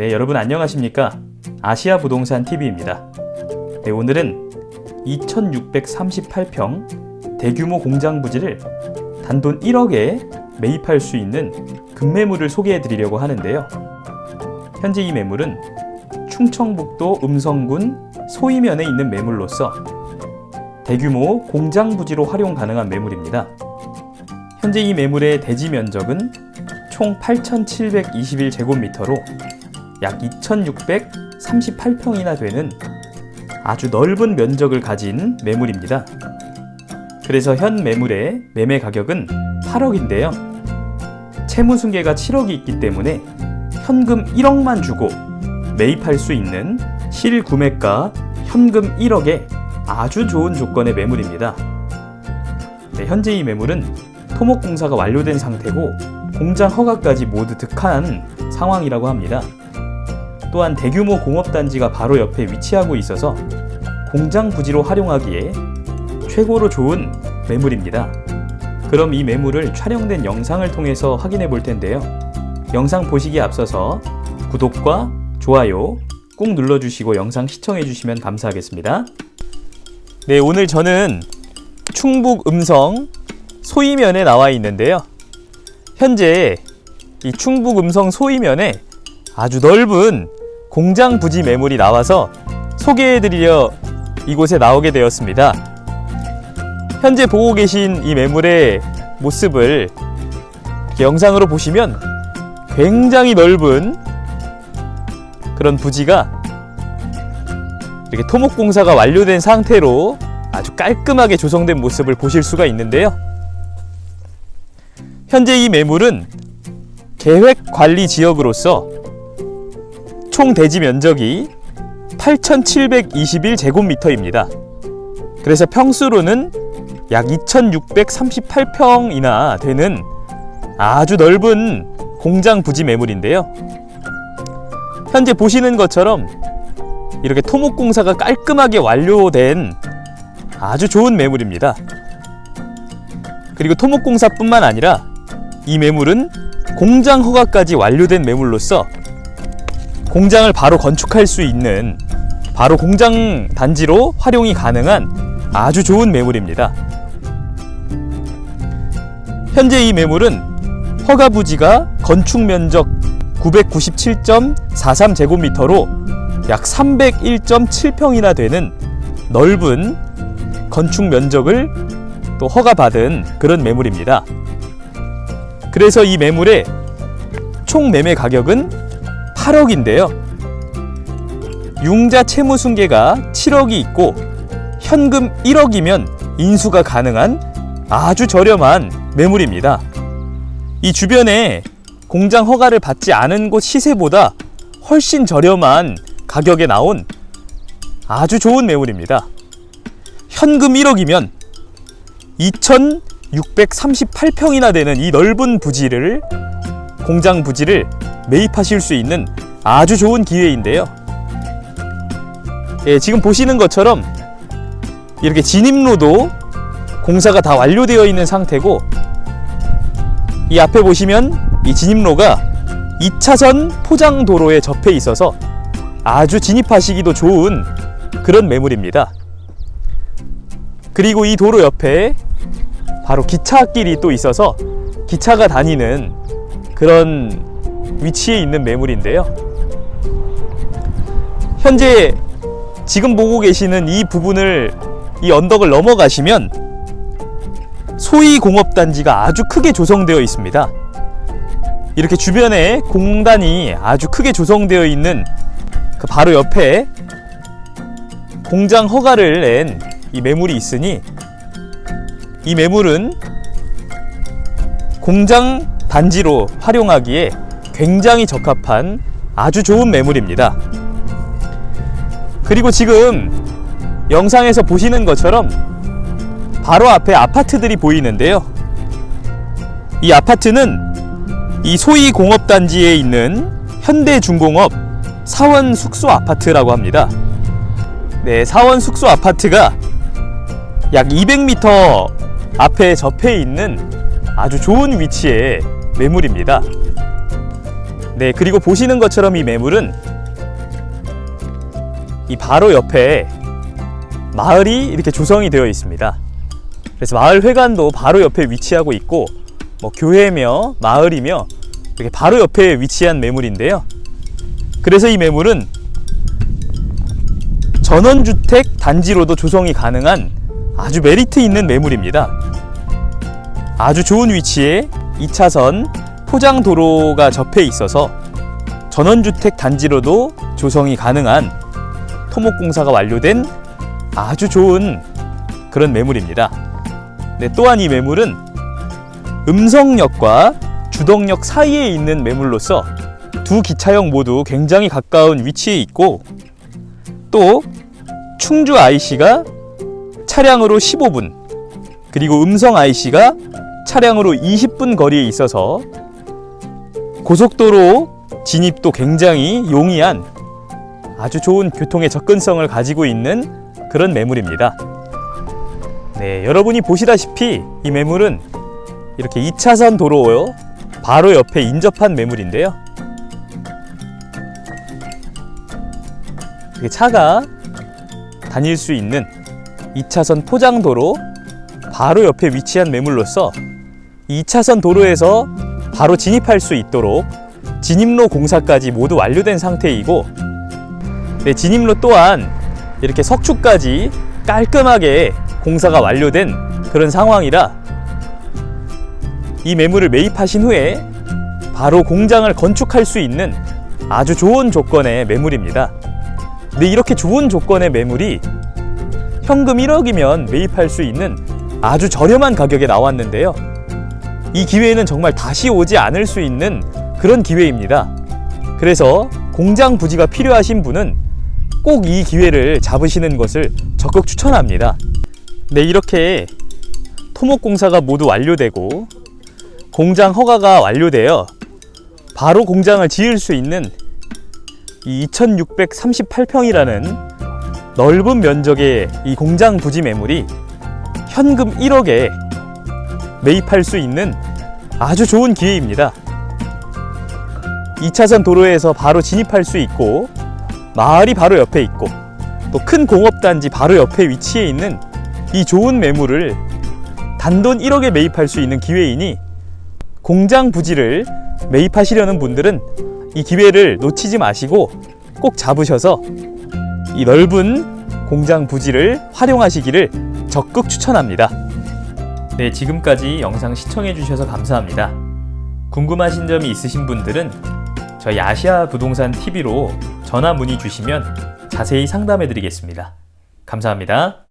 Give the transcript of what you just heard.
네, 여러분 안녕하십니까? 아시아 부동산 TV입니다. 네, 오늘은 2638평 대규모 공장 부지를 단돈 1억에 매입할 수 있는 급매물을 소개해 드리려고 하는데요. 현재 이 매물은 충청북도 음성군 소이면에 있는 매물로서 대규모 공장 부지로 활용 가능한 매물입니다. 현재 이 매물의 대지 면적은 총 8,721제곱미터로 약 2,638평이나 되는 아주 넓은 면적을 가진 매물입니다. 그래서 현 매물의 매매 가격은 8억인데요. 채무 승계가 7억이 있기 때문에 현금 1억만 주고 매입할 수 있는 실구매가 현금 1억에 아주 좋은 조건의 매물입니다. 네, 현재 이 매물은 토목 공사가 완료된 상태고 공장 허가까지 모두 득한 상황이라고 합니다. 또한 대규모 공업단지가 바로 옆에 위치하고 있어서 공장 부지로 활용하기에 최고로 좋은 매물입니다. 그럼 이 매물을 촬영된 영상을 통해서 확인해 볼 텐데요. 영상 보시기에 앞서서 구독과 좋아요 꾹 눌러주시고 영상 시청해 주시면 감사하겠습니다. 네, 오늘 저는 충북 음성 소이면에 나와 있는데요. 현재 이 충북 음성 소이면에 아주 넓은 공장 부지 매물이 나와서 소개해드리려 이곳에 나오게 되었습니다. 현재 보고 계신 이 매물의 모습을 영상으로 보시면 굉장히 넓은 그런 부지가 이렇게 토목공사가 완료된 상태로 아주 깔끔하게 조성된 모습을 보실 수가 있는데요. 현재 이 매물은 계획 관리 지역으로서 총 대지 면적이 8,721제곱미터입니다. 그래서 평수로는 약 2,638평이나 되는 아주 넓은 공장 부지 매물인데요. 현재 보시는 것처럼 이렇게 토목공사가 깔끔하게 완료된 아주 좋은 매물입니다. 그리고 토목공사뿐만 아니라 이 매물은 공장 허가까지 완료된 매물로서 공장을 바로 건축할 수 있는 바로 공장 단지로 활용이 가능한 아주 좋은 매물입니다. 현재 이 매물은 허가 부지가 건축 면적 997.43제곱미터로 약 301.7평이나 되는 넓은 건축 면적을 또 허가받은 그런 매물입니다. 그래서 이 매물의 총 매매 가격은 8억인데요. 융자 채무 승계가 7억이 있고 현금 1억이면 인수가 가능한 아주 저렴한 매물입니다. 이 주변에 공장 허가를 받지 않은 곳 시세보다 훨씬 저렴한 가격에 나온 아주 좋은 매물입니다. 현금 1억이면 2,638평이나 되는 이 넓은 부지를 공장 부지를 매입하실 수 있는 아주 좋은 기회인데요. 예, 지금 보시는 것처럼 이렇게 진입로도 공사가 다 완료되어 있는 상태고 이 앞에 보시면 이 진입로가 2차선 포장 도로에 접해 있어서 아주 진입하시기도 좋은 그런 매물입니다. 그리고 이 도로 옆에 바로 기차길이 또 있어서 기차가 다니는 그런 위치에 있는 매물인데요. 현재 지금 보고 계시는 이 부분을 이 언덕을 넘어가시면 소위 공업단지가 아주 크게 조성되어 있습니다. 이렇게 주변에 공단이 아주 크게 조성되어 있는 그 바로 옆에 공장 허가를 낸 이 매물이 있으니 이 매물은 공장 단지로 활용하기에 굉장히 적합한 아주 좋은 매물입니다. 그리고 지금 영상에서 보시는 것처럼 바로 앞에 아파트들이 보이는데요. 이 아파트는 이 소위 공업단지에 있는 현대중공업 사원 숙소 아파트라고 합니다. 네, 사원 숙소 아파트가 약 200m 앞에 접해 있는 아주 좋은 위치의 매물입니다. 네, 그리고 보시는 것처럼 이 매물은 이 바로 옆에 마을이 이렇게 조성이 되어 있습니다. 그래서 마을 회관도 바로 옆에 위치하고 있고 뭐 교회며 마을이며 이렇게 바로 옆에 위치한 매물인데요. 그래서 이 매물은 전원주택 단지로도 조성이 가능한 아주 메리트 있는 매물입니다. 아주 좋은 위치에 2차선 포장 도로가 접해 있어서 전원주택 단지로도 조성이 가능한 토목공사가 완료된 아주 좋은 그런 매물입니다. 네, 또한 이 매물은 음성역과 주덕역 사이에 있는 매물로서 두 기차역 모두 굉장히 가까운 위치에 있고 또 충주 IC가 차량으로 15분 그리고 음성 IC가 차량으로 20분 거리에 있어서 고속도로 진입도 굉장히 용이한 아주 좋은 교통의 접근성을 가지고 있는 그런 매물입니다. 네, 여러분이 보시다시피 이 매물은 이렇게 2차선 도로 바로 옆에 인접한 매물인데요. 차가 다닐 수 있는 2차선 포장도로 바로 옆에 위치한 매물로서 2차선 도로에서 바로 진입할 수 있도록 진입로 공사까지 모두 완료된 상태이고 네, 진입로 또한 이렇게 석축까지 깔끔하게 공사가 완료된 그런 상황이라 이 매물을 매입하신 후에 바로 공장을 건축할 수 있는 아주 좋은 조건의 매물입니다. 근데 이렇게 좋은 조건의 매물이 현금 1억이면 매입할 수 있는 아주 저렴한 가격에 나왔는데요. 이 기회는 정말 다시 오지 않을 수 있는 그런 기회입니다. 그래서 공장 부지가 필요하신 분은 꼭 이 기회를 잡으시는 것을 적극 추천합니다. 네, 이렇게 토목공사가 모두 완료되고 공장 허가가 완료되어 바로 공장을 지을 수 있는 이 2638평이라는 넓은 면적의 이 공장 부지 매물이 현금 1억에 매입할 수 있는 아주 좋은 기회입니다. 2차선 도로에서 바로 진입할 수 있고 마을이 바로 옆에 있고 또 큰 공업단지 바로 옆에 위치해 있는 이 좋은 매물을 단돈 1억에 매입할 수 있는 기회이니 공장 부지를 매입하시려는 분들은 이 기회를 놓치지 마시고 꼭 잡으셔서 이 넓은 공장 부지를 활용하시기를 적극 추천합니다. 네, 지금까지 영상 시청해 주셔서 감사합니다. 궁금하신 점이 있으신 분들은 저희 아시아 부동산 TV로 전화 문의 주시면 자세히 상담해 드리겠습니다. 감사합니다.